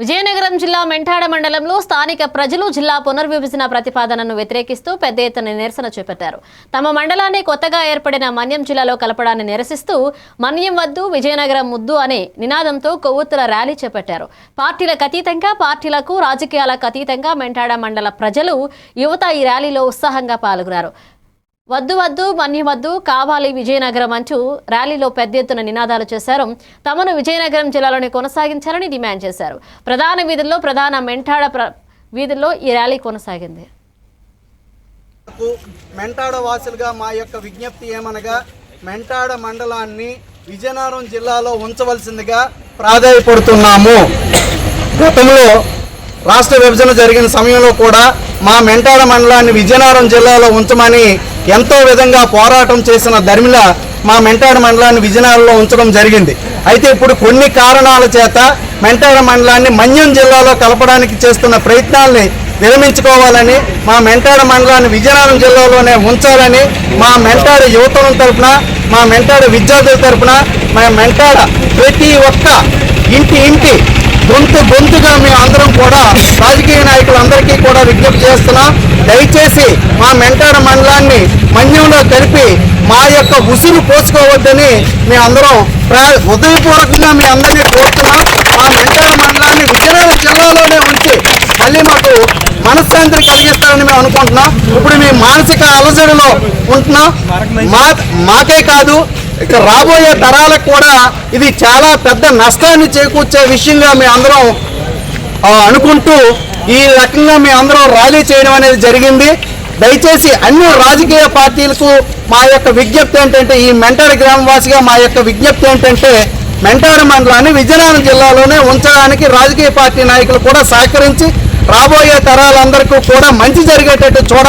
విజయనగరం జిల్లా మెంటాడ మండలంలో స్థానిక ప్రజలు జిల్లా పునర్విభజన ప్రతిపాదనను వ్యతిరేకిస్తూ పెద్ద ఎత్తున నిరసన చేపట్టారు. తమ మండలాన్ని కొత్తగా ఏర్పడిన మన్యం జిల్లాలో కలపడాన్ని నిరసిస్తూ మన్యం వద్దు విజయనగరం ముద్దు అనే నినాదంతో కొవ్వొత్తుల ర్యాలీ చేపట్టారు. పార్టీలకు అతీతంగా పార్టీలకు రాజకీయాలకు అతీతంగా మెంటాడ మండల ప్రజలు యువత ఈ ర్యాలీలో ఉత్సాహంగా పాల్గొన్నారు. వద్దు వద్దు మన్యవద్దు కావాలి విజయనగరం అంటూ ర్యాలీలో పెద్ద ఎత్తున నినాదాలు చేశారు. తమను విజయనగరం జిల్లాలోనే కొనసాగించాలని డిమాండ్ చేశారు. ప్రధాన వీధుల్లో ప్రధాన మెంటాడ ప్ర వీధుల్లో ఈ ర్యాలీ కొనసాగింది. మెంటాడ వాసులుగా మా యొక్క విజ్ఞప్తి ఏమనగా మెంటాడ మండలాన్ని విజయనగరం జిల్లాలో ఉంచవలసిందిగా ప్రాధాయపడుతున్నాము. గతంలో రాష్ట్ర విభజన జరిగిన సమయంలో కూడా మా మెంటాడ మండలాన్ని విజయనగరం జిల్లాలో ఉంచమని ఎంతో విధంగా పోరాటం చేసిన ధర్మిల మా మెంటాడ మండలాన్ని విజయనగరంలో ఉంచడం జరిగింది. అయితే ఇప్పుడు కొన్ని కారణాల చేత మెంటాడ మండలాన్ని మన్యం జిల్లాలో కలపడానికి చేస్తున్న ప్రయత్నాల్ని విరమించుకోవాలని మా మెంటాడ మండలాన్ని విజయనగరం జిల్లాలోనే ఉంచాలని మా మెంటాడ యువతరం తరపున మా మెంటాడ విద్యార్థుల తరపున మా మెంటాడ ప్రతి ఒక్క ఇంటి ఇంటి గొంతు గొంతుగా మేము అందరం కూడా రాజకీయ నాయకులందరికీ కూడా విజ్ఞప్తి చేస్తున్నాం. దయచేసి మా మెంటాడ మండలాన్ని మన్యంలో కలిపి మా యొక్క ఉసురు పోసుకోవద్దని మేము అందరం ప్రా- హృదయపూర్వకంగా మీ అందరినీ కోరుతున్నాం. మా మెంటాడ మండలాన్ని విజయనగరం జిల్లాలోనే ఉంచి మళ్ళీ మాకు మనశ్శాంతిని కలిగిస్తారని మేము అనుకుంటున్నాం. ఇప్పుడు మీ మానసిక అలజడిలో ఉంటున్నాం. మా మాకే కాదు ఇక రాబోయే తరాలకు కూడా ఇది చాలా పెద్ద నష్టాన్ని చేకూర్చే విషయంగా మేము అందరం అనుకుంటూ ఈ రకంగా మేము అందరం ర్యాలీ చేయడం అనేది జరిగింది. దయచేసి అన్ని రాజకీయ పార్టీలకు మా యొక్క విజ్ఞప్తి ఏంటంటే ఈ మెంటాడు గ్రామవాసిగా మా యొక్క విజ్ఞప్తి ఏంటంటే మెంటాడు మండలాన్ని విజయనగరం జిల్లాలోనే ఉంచడానికి రాజకీయ పార్టీ నాయకులు కూడా సహకరించి రాబోయే తరాలందరికీ కూడా మంచి జరిగేటట్టు చూడాలి